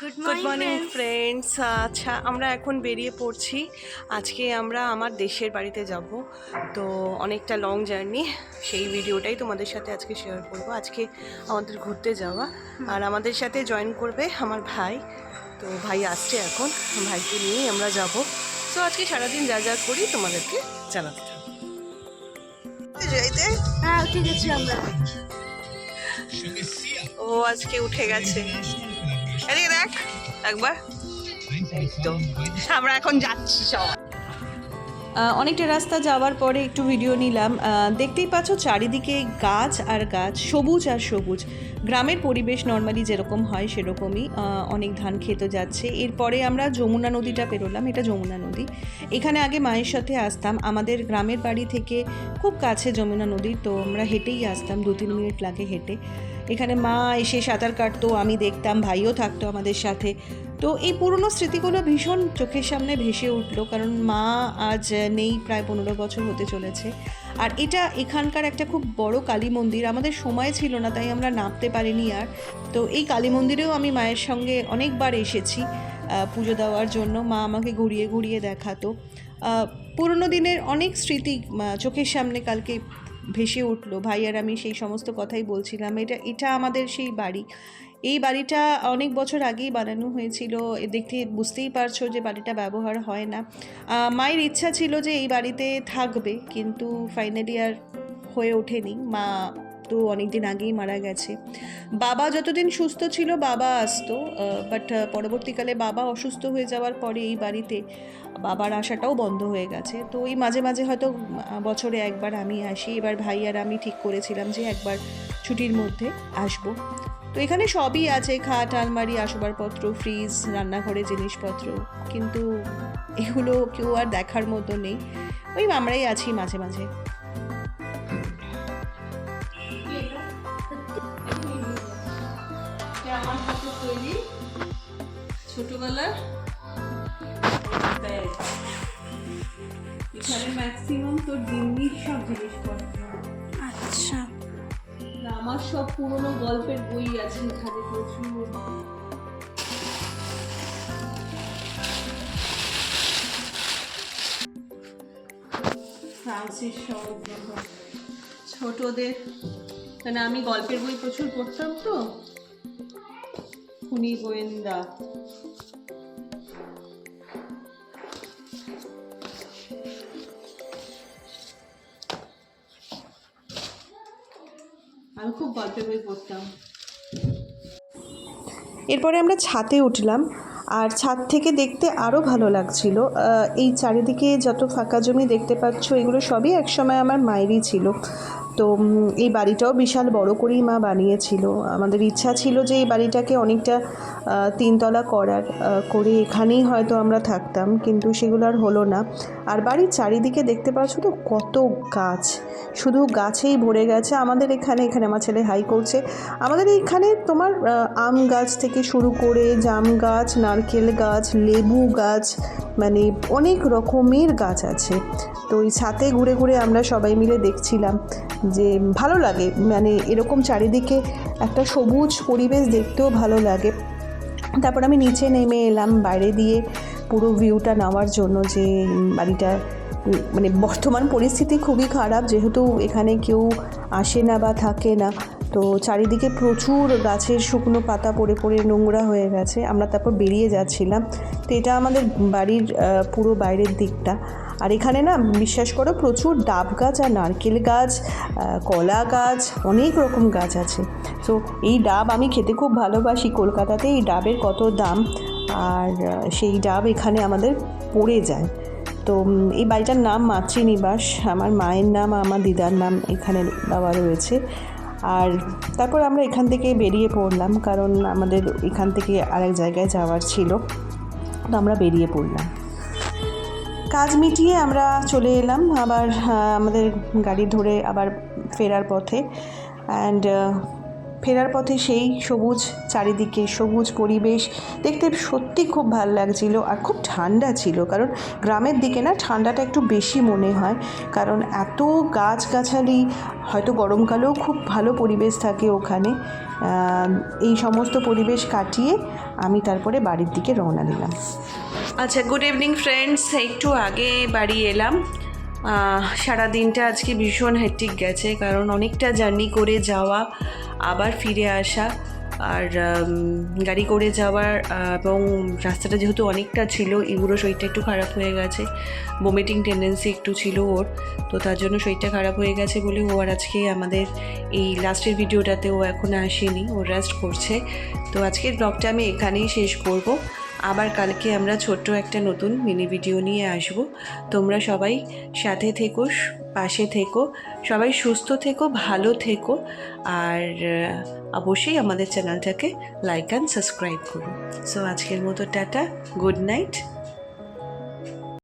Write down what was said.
Good morning morning friends আচ্ছা আমরা এখন বেরিয়ে পড়ছি। আজকে আমরা আমার দেশের বাড়িতে যাব। তো অনেকটা লং জার্নি সেই ভিডিওটাই তোমাদের সাথে আজকে শেয়ার করব। আজকে আমাদের ঘুরতে যাওয়া। আর আমাদের সাথে জয়েন করবে আমার ভাই। তো ভাই আসছে এখন। ভাইকে নিয়েই আমরা যাব। তো আজকে সারাদিন যা যা করি তোমাদেরকে জানাতে থাকব। হ্যাঁ উঠে গেছি আমরা। ও আজকে উঠে গেছে। এদিকে দেখ, একবার। আমরা এখন যাচ্ছি সবাই। অনেকটা রাস্তা যাওয়ার পরে একটু ভিডিও নিলাম। দেখতেই পাচ্ছ চারিদিকে গাছ আর গাছ, সবুজ আর সবুজ। গ্রামের পরিবেশ নর্মালি যেরকম হয় সেরকমই। অনেক ধান খেতে যাচ্ছে। এরপরে আমরা যমুনা নদীটা পেরোলাম, এটা যমুনা নদী। এখানে আগে মায়ের সাথে আসতাম। আমাদের গ্রামের বাড়ি থেকে খুব কাছে যমুনা নদী, তো আমরা হেঁটেই আসতাম দু তিন মিনিট লাগে হেঁটে। এখানে মা এসে সাঁতার কাটতো, আমি দেখতাম, ভাইও থাকতো আমাদের সাথে। তো এই পুরনো স্মৃতিগুলো ভীষণ চোখের সামনে ভেসে উঠল, কারণ মা আজ নেই, প্রায় পনেরো বছর হতে চলেছে। আর এটা এখানকার একটা খুব বড় কালী মন্দির, আমাদের সময় ছিল না, তাই আমরা নামতে পারিনি আর। তো এই কালী মন্দিরেও আমি মায়ের সঙ্গে অনেকবার এসেছি পুজো দেওয়ার জন্য। মা আমাকে ঘুরিয়ে ঘুরিয়ে দেখাতো। পুরনো দিনের অনেক স্মৃতি চোখের সামনে কালকে ভেসে উঠল, ভাই আর আমি সেই সমস্ত কথাই বলছিলাম। এটা এটা আমাদের সেই বাড়ি। এই বাড়িটা অনেক বছর আগেই বানানো হয়েছিল। দেখতে বুঝতেই পারছ যে বাড়িটা ব্যবহার হয় না। মায়ের ইচ্ছা ছিল যে এই বাড়িতে থাকবে, কিন্তু ফাইনালি আর হয়ে ওঠেনি। মা তো অনেক দিন আগেই মারা গেছে। বাবা যতদিন সুস্থ ছিল, বাবা আসতো বাট পরবর্তীকালে বাবা অসুস্থ হয়ে যাওয়ার পরে এই বাড়িতে বাবার আসাটাও বন্ধ হয়ে গেছে। তো ওই মাঝে মাঝে হয়তো বছরে একবার আমি আসি। এবার ভাই আর আমি ঠিক করেছিলাম যে একবার ছুটির মধ্যে আসব। তো এখানে সবই আছে, খাট, আলমারি, আসবাবপত্র ফ্রিজ রান্নাঘরে জিনিসপত্র। কিন্তু এগুলো কেউ আর দেখার মতো নেই। ওই আমরাই আছি মাঝে মাঝে। আমার হাতে তৈরি ছোটবেলার এখানে ম্যাক্সিমাম তোর দিল্লির সব জিনিসপত্র। আচ্ছা। আমার সব পুরনো গল্পের বই আছে এখানে প্রচুর। ফ্রান্সিস সমগ্রহ ছোটদের মানে আমি গল্পের বই প্রচুর পড়তাম তো। খুনি গোয়েন্দা আমি খুব গল্পের বই পড়তাম। এরপরে আমরা ছাদে উঠলাম, আর ছাদ থেকে দেখতে আরও ভালো লাগছিল। এই চারিদিকে যত ফাঁকা জমি দেখতে পাচ্ছ, এগুলো সবই একসময় আমার মায়েরই ছিল। তো এই বাড়িটাও বিশাল বড় করেই মা বানিয়েছিল। আমাদের ইচ্ছা ছিল যে এই বাড়িটাকে অনেকটা তিনতলা করার করে এখানেই হয়তো আমরা থাকতাম, কিন্তু সেগুলো আর হলো না। আর বাড়ির চারিদিকে দেখতে পাচ্ছ তো কত গাছ। শুধু গাছেই ভরে গেছে আমাদের এখানে এখানে আমার ছেলে হাই করছে। আমাদের এইখানে তোমার আম গাছ থেকে শুরু করে জাম গাছ, নারকেল গাছ, লেবু গাছ মানে অনেক রকমের গাছ আছে। তো ওই ছাতে ঘুরে ঘুরে আমরা সবাই মিলে দেখছিলাম যে ভালো লাগে মানে এরকম চারিদিকে একটা সবুজ পরিবেশ দেখতেও ভালো লাগে। তারপর আমি নিচে নেমে এলাম বাইরে দিয়ে। পুরো ভিউটা নেওয়ার জন্য যে বাড়িটা মানে বর্তমান পরিস্থিতি খুবই খারাপ, যেহেতু এখানে কেউ আসে না বা থাকে না, তো চারিদিকে প্রচুর গাছের শুকনো পাতা পড়ে পড়ে নোংরা হয়ে গেছে, আমরা তারপর বেরিয়ে যাচ্ছিলাম। তো এটা আমাদের বাড়ির পুরো বাইরের দিকটা। আর এখানে না, বিশ্বাস করো, প্রচুর ডাব গাছ আর নারকেল গাছ কলা গাছ, অনেক রকম গাছ আছে। তো এই ডাব আমি খেতে খুব ভালোবাসি। কলকাতাতে এই ডাবের কত দাম? আর সেই ডাব এখানে আমাদের পড়ে যায়। তো এই বাড়িটার নাম মাতৃনিবাস। আমার মায়ের নাম, আমার দিদার নাম এখানে দেওয়া রয়েছে। আর তারপর আমরা এখান থেকে বেরিয়ে পড়লাম, কারণ আমাদের এখান থেকে আরেক জায়গায় যাওয়ার ছিল। তো আমরা বেরিয়ে পড়লাম। কাজ মিটিয়ে আমরা চলে এলাম। আবার আমাদের গাড়ি ধরে আবার ফেরার পথে। অ্যান্ড ফেরার পথে সেই সবুজ চারিদিকে, সবুজ পরিবেশ দেখতে সত্যি খুব ভালো লাগছিল আর খুব ঠান্ডা ছিল। কারণ গ্রামের দিকে না ঠান্ডাটা একটু বেশি মনে হয়। কারণ এত গাছগাছালি, হয়তো গরমকালেও খুব ভালো পরিবেশ থাকে ওখানে। এই সমস্ত পরিবেশ কাটিয়ে আমি তারপরে বাড়ির দিকে রওনা দিলাম। আচ্ছা গুড ইভিনিং ফ্রেন্ডস একটু আগে বাড়ি এলাম। সারা দিনটা আজকে ভীষণ হেক্টিক গেছে। কারণ অনেকটা জার্নি করে যাওয়া আবার ফিরে আসা আর গাড়ি করে যাওয়ার এবং রাস্তাটা যেহেতু অনেকটা ছিল এগুলো শরীরটা একটু খারাপ হয়ে গেছে বমিটিং টেন্ডেন্সি একটু ছিল ওর, তো তার জন্য শরীরটা খারাপ হয়ে গেছে বলে ও আর আজকে আমাদের এই লাস্টের ভিডিওটাতে ও এখন আসেনি, ও রেস্ট করছে। তো আজকের ব্লগটা আমি এখানেই শেষ করব। আবার কালকে আমরা ছোট্ট একটা নতুন মিনি ভিডিও নিয়ে আসব। তোমরা সবাই সাথে থেকো পাশে থেকো, সবাই সুস্থ থেকো, ভালো থেকো, আর অবশ্যই আমাদের চ্যানেলটাকে লাইক অ্যান্ড সাবস্ক্রাইব করো। সো আজকের মতো টাটা গুড নাইট